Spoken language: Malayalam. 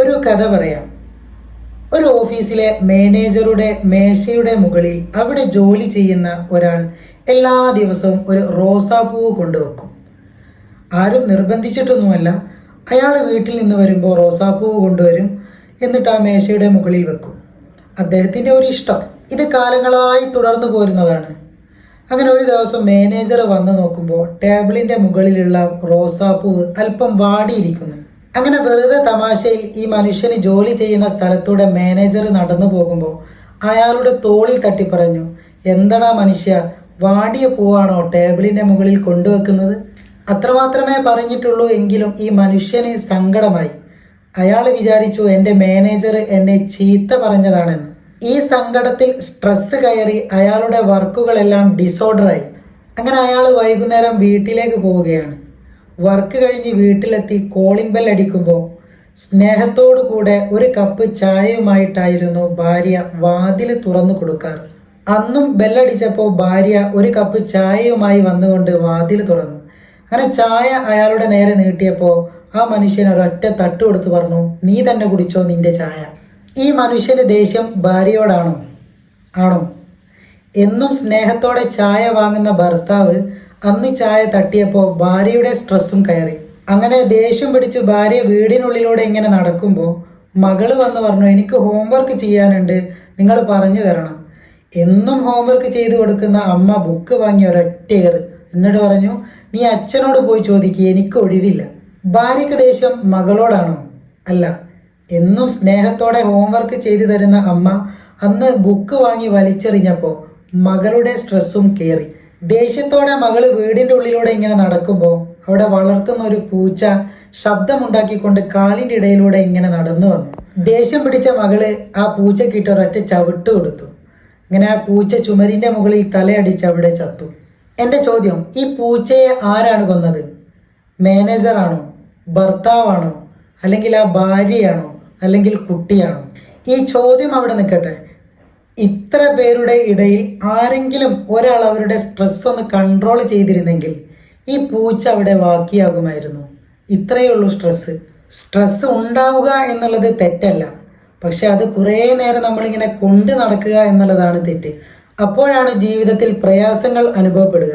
ഒരു കഥ പറയാം. ഒരു ഓഫീസിലെ മാനേജറുടെ മേശയുടെ മുകളിൽ അവിടെ ജോലി ചെയ്യുന്ന ഒരാൾ എല്ലാ ദിവസവും ഒരു റോസാപ്പൂവ് കൊണ്ടുവെക്കും ആരും നിർബന്ധിച്ചിട്ടൊന്നുമല്ല അയാൾ വീട്ടിൽ നിന്ന് വരുമ്പോൾ റോസാപ്പൂവ് കൊണ്ടുവരും എന്നിട്ട് ആ മേശയുടെ മുകളിൽ വെക്കും. അദ്ദേഹത്തിന്റെ ഒരു ഇഷ്ടം. ഇത് കാലങ്ങളായി തുടർന്നു പോരുന്നതാണ്. അങ്ങനെ ഒരു ദിവസം മാനേജർ വന്ന് നോക്കുമ്പോൾ ടേബിളിന്റെ മുകളിലുള്ള റോസാപ്പൂവ് അല്പം വാടിയിരിക്കുന്നു. അങ്ങനെ വെറുതെ തമാശയിൽ ഈ മനുഷ്യന് ജോലി ചെയ്യുന്ന സ്ഥലത്തൂടെ മാനേജർ നടന്നു പോകുമ്പോൾ അയാളുടെ തോളിൽ തട്ടി പറഞ്ഞു എന്തടാ മനുഷ്യ വാടിയ പൂവാണോ ടേബിളിന്റെ മുകളിൽ കൊണ്ടുവെക്കുന്നത്? അത്രമാത്രമേ പറഞ്ഞിട്ടുള്ളൂ എങ്കിലും ഈ മനുഷ്യന് സങ്കടമായി. അയാൾ വിചാരിച്ചു എന്റെ മാനേജർ എന്നെ ചീത്ത പറഞ്ഞതാണെന്ന്. ഈ സങ്കടത്തിൽ സ്ട്രെസ് കയറി അയാളുടെ വർക്കുകളെല്ലാം ഡിസോർഡറായി അങ്ങനെ അയാൾ വൈകുന്നേരം വീട്ടിലേക്ക് പോവുകയാണ്. വർക്ക് കഴിഞ്ഞ് വീട്ടിലെത്തി കോളിംഗ് ബെൽ അടിക്കുമ്പോൾ സ്നേഹത്തോടു കൂടെ ഒരു കപ്പ് ചായയുമായിട്ടായിരുന്നു ഭാര്യ വാതിൽ തുറന്നു കൊടുക്കാറ് അന്നും ബെല്ലടിച്ചപ്പോൾ ഭാര്യ ഒരു കപ്പ് ചായയുമായി വന്നുകൊണ്ട് വാതിൽ തുറന്നു. അങ്ങനെ ചായ അയാളുടെ നേരെ നീട്ടിയപ്പോൾ ആ മനുഷ്യൻ ഒരൊറ്റ തട്ട് കൊടുത്ത് പറഞ്ഞു നീ തന്നെ കുടിച്ചോ നിന്റെ ചായ. ഈ മനുഷ്യന് ദേഷ്യം ഭാര്യയോടാണോ? ആണോ? എന്നും സ്നേഹത്തോടെ ചായ വാങ്ങുന്ന ഭർത്താവ് അന്ന് ചായ തട്ടിയപ്പോൾ ഭാര്യയുടെ സ്ട്രെസ്സും കയറി. അങ്ങനെ ദേഷ്യം പിടിച്ച് ഭാര്യ വീടിനുള്ളിലൂടെ ഇങ്ങനെ നടക്കുമ്പോൾ മകൾ വന്ന് പറഞ്ഞു എനിക്ക് ഹോംവർക്ക് ചെയ്യാനുണ്ട് നിങ്ങൾ പറഞ്ഞു തരണം. എന്നും ഹോംവർക്ക് ചെയ്തു കൊടുക്കുന്ന അമ്മ ബുക്ക് വാങ്ങി ഒരൊറ്റ ഏറ്. എന്നിട്ട് പറഞ്ഞു നീ അച്ഛനോട് പോയി ചോദിക്കുക എനിക്ക് ഒഴിവില്ല. ഭാര്യയ്ക്ക് ദേഷ്യം മകളോടാണോ? അല്ല. എന്നും സ്നേഹത്തോടെ ഹോംവർക്ക് ചെയ്തു തരുന്ന അമ്മ അന്ന് ബുക്ക് വാങ്ങി വലിച്ചെറിഞ്ഞപ്പോൾ മകളുടെ സ്ട്രെസ്സും കയറി. ദേഷ്യത്തോടെ മകൾ വീടിന്റെ ഉള്ളിലൂടെ ഇങ്ങനെ നടക്കുമ്പോൾ അവിടെ വളർത്തുന്ന ഒരു പൂച്ച ശബ്ദമുണ്ടാക്കിക്കൊണ്ട് കാലിന്റെ ഇടയിലൂടെ ഇങ്ങനെ നടന്നു വന്നു. ദേഷ്യം പിടിച്ച മകൾ ആ പൂച്ചക്കിട്ട് ഒരൊറ്റ ചവിട്ട് കൊടുത്തു. അങ്ങനെ ആ പൂച്ച ചുമരിന്റെ മുകളിൽ തലയടിച്ച് അവിടെ ചത്തു. എന്റെ ചോദ്യം ഈ പൂച്ചയെ ആരാണ് കൊന്നത്? മാനേജറാണോ? ഭർത്താവാണോ? അല്ലെങ്കിൽ ആ ഭാര്യയാണോ? അല്ലെങ്കിൽ കുട്ടിയാണോ? ഈ ചോദ്യം അവിടെ നിൽക്കട്ടെ. ഇത്ര പേരുടെ ഇടയിൽ ആരെങ്കിലും ഒരാൾ അവരുടെ സ്ട്രെസ് ഒന്ന് കൺട്രോൾ ചെയ്തിരുന്നെങ്കിൽ ഈ പൂച്ച അവിടെ ബാക്കിയാകുമായിരുന്നു ഇത്രയേ ഉള്ളൂ സ്ട്രെസ് സ്ട്രെസ് ഉണ്ടാവുക എന്നുള്ളത് തെറ്റല്ല. പക്ഷെ അത് കുറേ നേരം നമ്മളിങ്ങനെ കൊണ്ട് നടക്കുക എന്നുള്ളതാണ് തെറ്റ്. അപ്പോഴാണ് ജീവിതത്തിൽ പ്രയാസങ്ങൾ അനുഭവപ്പെടുക.